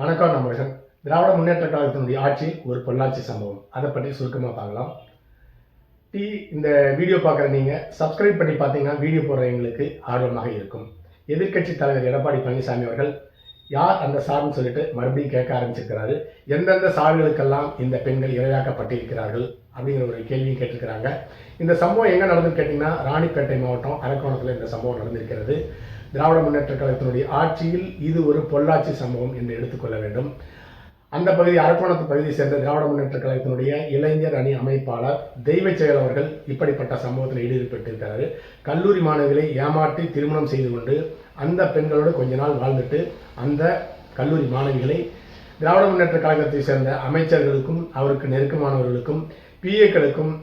வணக்கம் நம்பர்கள் திராவிட முன்னேற்ற கழகத்தினுடைய ஆட்சி ஒரு பொள்ளாச்சி சம்பவம். அதை பற்றி சுருக்கமாக பார்க்கலாம். டி இந்த வீடியோ பார்க்குற நீங்கள் சப்ஸ்கிரைப் பண்ணி பார்த்தீங்கன்னா வீடியோ போடுற எங்களுக்கு ஆர்வமாக இருக்கும். எதிர்க்கட்சி தலைவர் எடப்பாடி பழனிசாமி அவர்கள் யார் அந்த சார்னு சொல்லிட்டு மறுபடியும் கேட்க ஆரம்பிச்சிருக்கிறாரு. எந்தெந்த சார்களுக்கெல்லாம் இந்த பெண்கள் இரையாக்கப்பட்டிருக்கிறார்கள் அப்படிங்கிற ஒரு கேள்வியும் கேட்டிருக்கிறாங்க. இந்த சம்பவம் எங்கே நடந்துன்னு கேட்டிங்கன்னா ராணிப்பேட்டை மாவட்டம் அரக்கோணத்தில் இந்த சம்பவம் நடந்திருக்கிறது. திராவிட முன்னேற்ற கழகத்தினுடைய ஆட்சியில் இது ஒரு பொள்ளாச்சி சம்பவம் என்று எடுத்துக்கொள்ள வேண்டும். அந்த பகுதி அரக்கோணத்து பகுதியை சேர்ந்த திராவிட முன்னேற்ற கழகத்தினுடைய இளைஞர் அணி அமைப்பாளர் தெய்வ செயல் அவர்கள் இப்படிப்பட்ட சம்பவத்தில் ஈடுபட்டிருக்கிறார். கல்லூரி மாணவிகளை ஏமாற்றி திருமணம் செய்து கொண்டு அந்த பெண்களோடு கொஞ்ச நாள் வாழ்ந்துட்டு அந்த கல்லூரி மாணவிகளை திராவிட முன்னேற்ற கழகத்தை சேர்ந்த அமைச்சர்களுக்கும் அவருக்கு நெருக்கமானவர்களுக்கும் பிஏக்களுக்கும்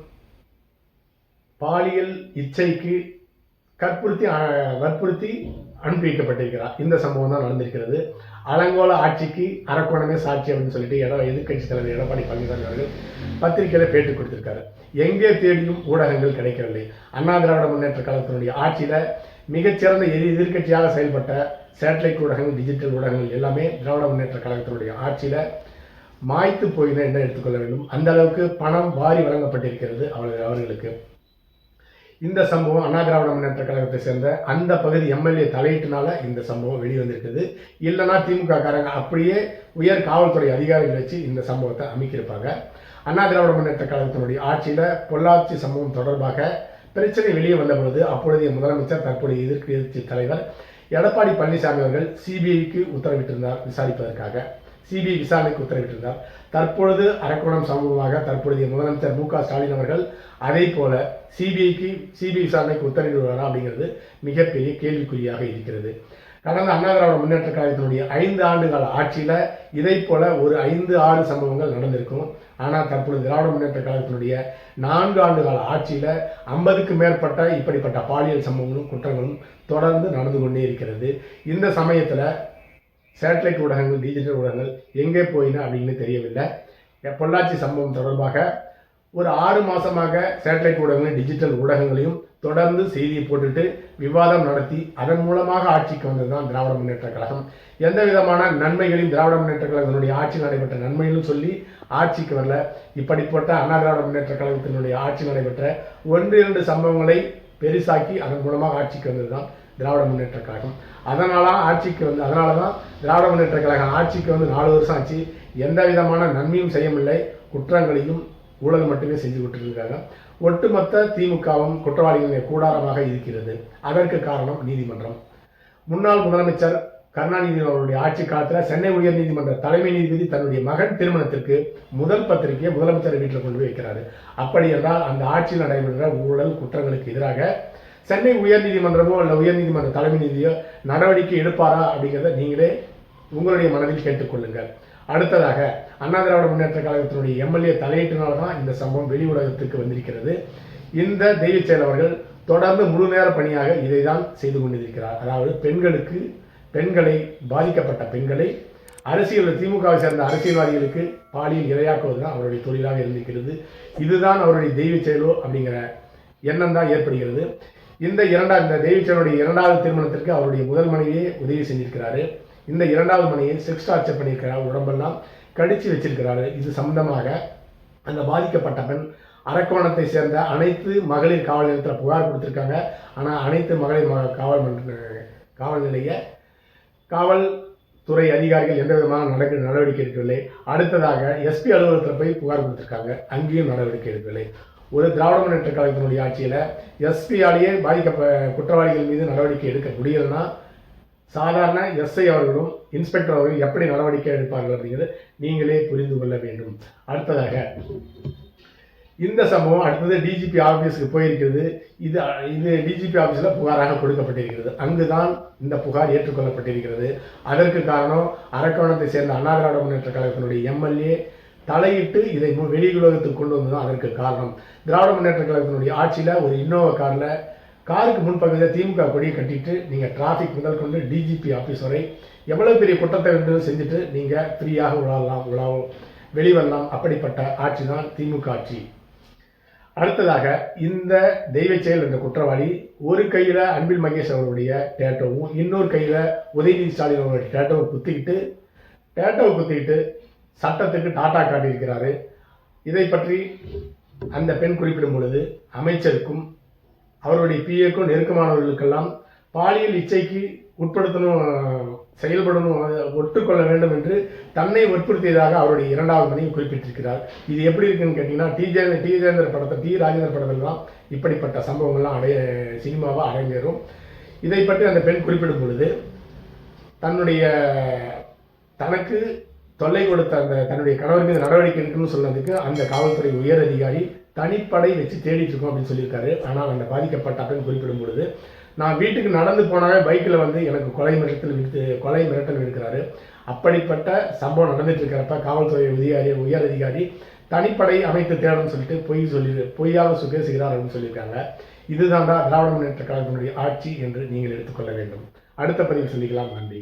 பாலியல் இச்சைக்கு கற்புறுத்தி வற்புறுத்தி அனுப்பி வைக்கப்பட்டிருக்கிறார் இந்த சம்பவம் தான் நடந்திருக்கிறது. அலங்கோல ஆட்சிக்கு அரக்கோணமே சாட்சி அப்படின்னு சொல்லிட்டு எட எதிர்க்கட்சி தலைவர் எடப்பாடி பழனிசாமி அவர்கள் பத்திரிகையில பேட்டி கொடுத்திருக்காரு. எங்கே தேடியும் ஊடகங்கள் கிடைக்கவில்லை. அண்ணா திராவிட முன்னேற்ற கழகத்தினுடைய ஆட்சியில மிகச்சிறந்த எதிர் எதிர்கட்சியாக செயல்பட்ட சேட்டலைட் ஊடகங்கள் டிஜிட்டல் ஊடகங்கள் எல்லாமே திராவிட முன்னேற்ற கழகத்தினுடைய ஆட்சியில் மாய்த்து போயின என்ன எடுத்துக்கொள்ள வேண்டும். அந்த அளவுக்கு பணம் வாரி வழங்கப்பட்டிருக்கிறது அவர்கள் அவர்களுக்கு. இந்த சம்பவம் அண்ணா திராவிட முன்னேற்ற கழகத்தை சேர்ந்த அந்த பகுதி எம்எல்ஏ தலையீட்டுனால இந்த சம்பவம் வெளிவந்திருக்குது. இல்லைன்னா திமுக காரங்க அப்படியே உயர் காவல்துறை அதிகாரிகள் வச்சு இந்த சம்பவத்தை அமைக்கியிருப்பாங்க அண்ணா திராவிட முன்னேற்ற கழகத்தினுடைய ஆட்சியில பொள்ளாச்சி சம்பவம் தொடர்பாக பிரச்சனை வெளியே வந்த பொழுது அப்பொழுதைய முதலமைச்சர் தற்போதைய எதிர்க்கட்சி தலைவர் எடப்பாடி பழனிசாமி அவர்கள் சிபிஐக்கு உத்தரவிட்டிருந்தார் விசாரிப்பதற்காக. சிபிஐ விசாரணைக்கு உத்தரவிட்டிருந்தார். தற்பொழுது அரக்கோணம் சம்பவமாக தற்பொழுதைய முதலமைச்சர் மு க ஸ்டாலின் அவர்கள் அதே போல சிபிஐக்கு சிபிஐ விசாரணைக்கு உத்தரவிடுவாரா அப்படிங்கிறது மிகப்பெரிய கேள்விக்குறியாக இருக்கிறது. கடந்த அண்ணா திராவிட முன்னேற்ற கழகத்தினுடைய ஐந்து ஆண்டு கால இதை போல ஒரு ஐந்து ஆறு சம்பவங்கள் நடந்திருக்கும். ஆனால் தற்பொழுது திராவிட முன்னேற்ற கழகத்தினுடைய நான்கு ஆண்டு கால ஐம்பதுக்கு மேற்பட்ட இப்படிப்பட்ட பாலியல் சம்பவங்களும் குற்றங்களும் தொடர்ந்து நடந்து கொண்டே இருக்கிறது. இந்த சமயத்தில் சேட்டலைட் ஊடகங்கள் டிஜிட்டல் ஊடகங்கள் எங்கே போயின அப்படின்னு தெரியவில்லை. பொள்ளாச்சி சம்பவம் தொடர்பாக ஒரு ஆறு மாதமாக சேட்டலைட் ஊடகங்கள் டிஜிட்டல் ஊடகங்களையும் தொடர்ந்து செய்தியை போட்டுட்டு விவாதம் நடத்தி அதன் மூலமாக ஆட்சிக்கு வந்தது தான் திராவிட முன்னேற்ற கழகம். எந்த விதமான நன்மைகளையும் திராவிட முன்னேற்ற கழகத்தினுடைய ஆட்சி நடைபெற்ற நன்மைகளும் சொல்லி ஆட்சிக்கு வரல. இப்படிப்பட்ட அண்ணா திராவிட முன்னேற்ற கழகத்தினுடைய ஆட்சி நடைபெற்ற ஒன்று இரண்டு சம்பவங்களை பெரிசாக்கி அதன் மூலமாக ஆட்சிக்கு வந்ததுதான் திராவிட முன்னேற்ற கழகம். அதனால ஆட்சிக்கு வந்து அதனால தான் திராவிட முன்னேற்ற கழகம் ஆட்சிக்கு வந்து நாலு வருஷம் ஆச்சு. எந்த விதமான நன்மையும் செய்யவில்லை. குற்றங்களையும் ஊழல் மட்டுமே செஞ்சு விட்டுருக்காங்க ஒட்டுமொத்த திமுகவும் குற்றவாளிகளின் கூடாரமாக இருக்கிறது. அதற்கு காரணம் நீதிமன்றம். முன்னாள் முதலமைச்சர் கருணாநிதி அவருடைய ஆட்சி காலத்தில் சென்னை உயர்நீதிமன்ற தலைமை நீதிபதி தன்னுடைய மகன் திருமணத்திற்கு முதல் பத்திரிகையை முதலமைச்சர் வீட்டில் கொண்டு போய் வைக்கிறாரு. அப்படி என்றால் அந்த ஆட்சியில் நடைபெற்ற ஊழல் குற்றங்களுக்கு எதிராக சென்னை உயர்நீதிமன்றமோ இல்லை உயர்நீதிமன்ற தலைமை நீதியோ நடவடிக்கை எடுப்பாரா அப்படிங்கிறத நீங்களே உங்களுடைய மனதில் கேட்டுக்கொள்ளுங்கள். அடுத்ததாக அண்ணா திராவிட முன்னேற்ற கழகத்தினுடைய எம்எல்ஏ தலையீட்டினால தான் இந்த சம்பவம் வெளி உலகத்திற்கு வந்திருக்கிறது. இந்த தெய்வ செயல் அவர்கள் தொடர்ந்து முழு நேர பணியாக இதை தான் செய்து கொண்டிருக்கிறார். அதாவது பெண்களுக்கு பெண்களை பாதிக்கப்பட்ட பெண்களை அரசியல் திமுகவை சேர்ந்த அரசியல்வாதிகளுக்கு பாலியல் இரையாக்குவது தான் அவருடைய தொழிலாக இருந்திருக்கிறது. இதுதான் அவருடைய தெய்வ செயலோ அப்படிங்கிற எண்ணம் தான் ஏற்படுகிறது. இந்த இரண்டாம் இந்த தேவிச்சனுடைய இரண்டாவது திருமணத்திற்கு அவருடைய முதல் மனைவியே உதவி செஞ்சிருக்கிறாரு. இந்த இரண்டாவது மனையை செக்ஸ் டார்ச்சர் பண்ணியிருக்கிறார் உடம்பெல்லாம் கடிச்சு வச்சிருக்கிறாரு. இது சம்பந்தமாக அந்த பாதிக்கப்பட்ட பெண் அரக்கோணத்தை சேர்ந்த அனைத்து மகளிர் காவல் நிலையத்தில் புகார் கொடுத்துருக்காங்க. ஆனால் அனைத்து மகளிர் ம- காவல் மன்ற- காவல் நிலைய காவல் துறை அதிகாரிகள் எந்த விதமான நடக்க நடவடிக்கை எடுக்கவில்லை. அடுத்ததாக எஸ்பி அலுவலகத்தில் போய் புகார் கொடுத்துருக்காங்க. அங்கேயும் நடவடிக்கை எடுக்கவில்லை. ஒரு திராவிட முன்னேற்ற கழகத்தினுடைய ஆட்சியில் எஸ்பியாலேயே பாதிக்கப்ப குற்றவாளிகள் மீது நடவடிக்கை எடுக்க முடியலன்னா சாதாரண எஸ்ஐ அவர்களும் இன்ஸ்பெக்டர் அவர்களும் எப்படி நடவடிக்கை எடுப்பார்கள் அப்படிங்கிறது நீங்களே புரிந்து கொள்ள வேண்டும். அடுத்ததாக இந்த சம்பவம் அடுத்தது டிஜிபி ஆஃபீஸுக்கு போயிருக்கிறது. இது இது டிஜிபி ஆஃபீஸில் புகாராக கொடுக்கப்பட்டிருக்கிறது. அங்குதான் இந்த புகார் ஏற்றுக்கொள்ளப்பட்டிருக்கிறது. அதற்கு காரணம் அரக்கோணத்தை சேர்ந்த அண்ணா திராவிட முன்னேற்ற கழகத்தினுடைய எம்எல்ஏ தலையிட்டு இதை மு- வெளி உலகத்துக்கு கொண்டு வந்ததுதான் அதற்கு காரணம். திராவிட முன்னேற்ற கழகத்தினுடைய ஆட்சியில் ஒரு இன்னோவா காரில் காருக்கு முன்பகுதியில் திமுக கொடியை கட்டிட்டு நீங்கள் டிராஃபிக் முதல் கொண்டு டிஜிபி ஆஃபீஸ் வரை எவ்வளவு பெரிய குற்றத்தை வந்து செஞ்சுட்டு நீங்கள் ஃப்ரீயாக உலாவலாம் உலா வெளிவரலாம் அப்படிப்பட்ட ஆட்சி தான் திமுக ஆட்சி. அடுத்ததாக இந்த தெய்வ செயல் என்ற குற்றவாளி ஒரு கையில் அன்பில் மகேஷ் அவர்களுடைய டேட்டோவும் இன்னொரு கையில் உதயநிதி ஸ்டாலின் அவர்களுடைய டேட்டோவை குத்திக்கிட்டு டேட்டோவை குத்திக்கிட்டு சட்டத்துக்கு டாட்டா காட்டியிருக்கிறாரு. இதை பற்றி அந்த பெண் குறிப்பிடும் பொழுது அமைச்சருக்கும் அவருடைய பிஏக்கும் நெருக்கமானவர்களுக்கெல்லாம் பாலியல் இச்சைக்கு உட்படுத்தணும் செயல்படணும் ஒட்டுக்கொள்ள வேண்டும் என்று தன்னை வற்புறுத்தியதாக அவருடைய இரண்டாவது மனைவி குறிப்பிட்டிருக்கிறார். இது எப்படி இருக்குன்னு கேட்டிங்கன்னா டி ஜே டி ஜேந்திர படத்தை டி ராஜேந்திர படத்திலாம் இப்படிப்பட்ட சம்பவங்கள்லாம் அடைய சினிமாவாக அரங்கேறும் இதை பற்றி அந்த பெண் குறிப்பிடும் பொழுது தன்னுடைய தனக்கு தொல்லை கொடுத்த அந்த தன்னுடைய கணவர் மீது நடவடிக்கை எடுக்கணும்னு சொன்னதுக்கு அந்த காவல்துறை உயர் அதிகாரி தனிப்படை வச்சு தேடிட்டு இருக்கோம் அப்படின்னு சொல்லியிருக்காரு. ஆனால் அந்த பாதிக்கப்பட்ட அப்படின்னு குறிப்பிடும் பொழுது நான் வீட்டுக்கு நடந்து போனாவே பைக்கில் வந்து எனக்கு கொலை மிரட்டல் விடுத்து கொலை மிரட்டல் விடுக்கிறாரு. அப்படிப்பட்ட சம்பவம் நடந்துட்டு இருக்கிறப்ப காவல்துறை அதிகாரி உயர் அதிகாரி தனிப்படை அமைத்து தேடணும்னு சொல்லிட்டு பொய் சொல்லி பொய்யாக பேசுகிறார் அப்படின்னு சொல்லியிருக்காங்க. இதுதான்டா திராவிட முன்னேற்ற கழகத்தினுடைய ஆட்சி என்று நீங்கள் எடுத்துக்கொள்ள வேண்டும். அடுத்த பதிவில் சந்திக்கலாம். நன்றி.